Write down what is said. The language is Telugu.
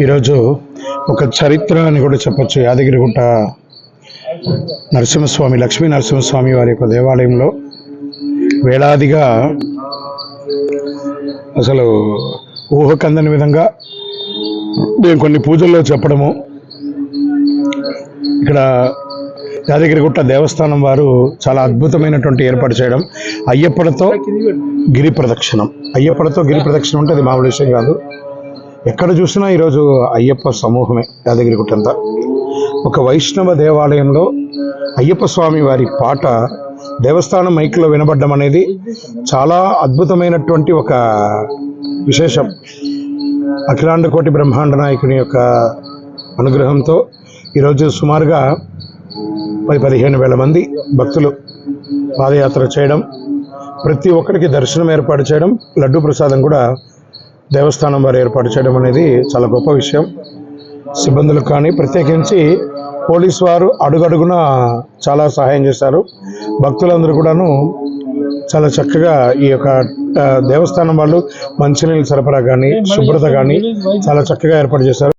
ఈరోజు ఒక చరిత్ర అని కూడా చెప్పొచ్చు. యాదగిరిగుట్ట నరసింహస్వామి లక్ష్మీ నరసింహస్వామి వారి యొక్క దేవాలయంలో వేలాదిగా అసలు ఊహకందని విధంగా మేము కొన్ని పూజల్లో చెప్పడము. ఇక్కడ యాదగిరిగుట్ట దేవస్థానం వారు చాలా అద్భుతమైనటువంటి ఏర్పాటు చేయడం. అయ్యప్పలతో గిరి ప్రదక్షిణం. అయ్యప్పలతో గిరి ప్రదక్షిణం అంటే అది మామూలు విషయం కాదు. ఎక్కడ చూసినా ఈరోజు అయ్యప్ప సమూహమే యాదగిరి గుట్టంతా ఒక వైష్ణవ దేవాలయంలో అయ్యప్ప స్వామి వారి పాట దేవస్థానం మైక్లో వినబడ్డం అనేది చాలా అద్భుతమైనటువంటి ఒక విశేషం. అఖిలాండ కోటి బ్రహ్మాండ నాయకుని యొక్క అనుగ్రహంతో ఈరోజు సుమారుగా పది పదిహేను వేల మంది భక్తులు పాదయాత్ర చేయడం ప్రతి ఒక్కరికి దర్శనం ఏర్పాటు చేయడం లడ్డు ప్రసాదం కూడా దేవస్థానం వారు ఏర్పాటు చేయడం అనేది చాలా గొప్ప విషయం. సిబ్బందులకు కానీ ప్రత్యేకించి పోలీస్ వారు అడుగడుగున చాలా సహాయం చేశారు. భక్తులందరూ కూడాను చాలా చక్కగా ఈ యొక్క దేవస్థానం వాళ్ళు మంచినీళ్ళ సరఫరా కానీ శుభ్రత కానీ చాలా చక్కగా ఏర్పాటు చేశారు.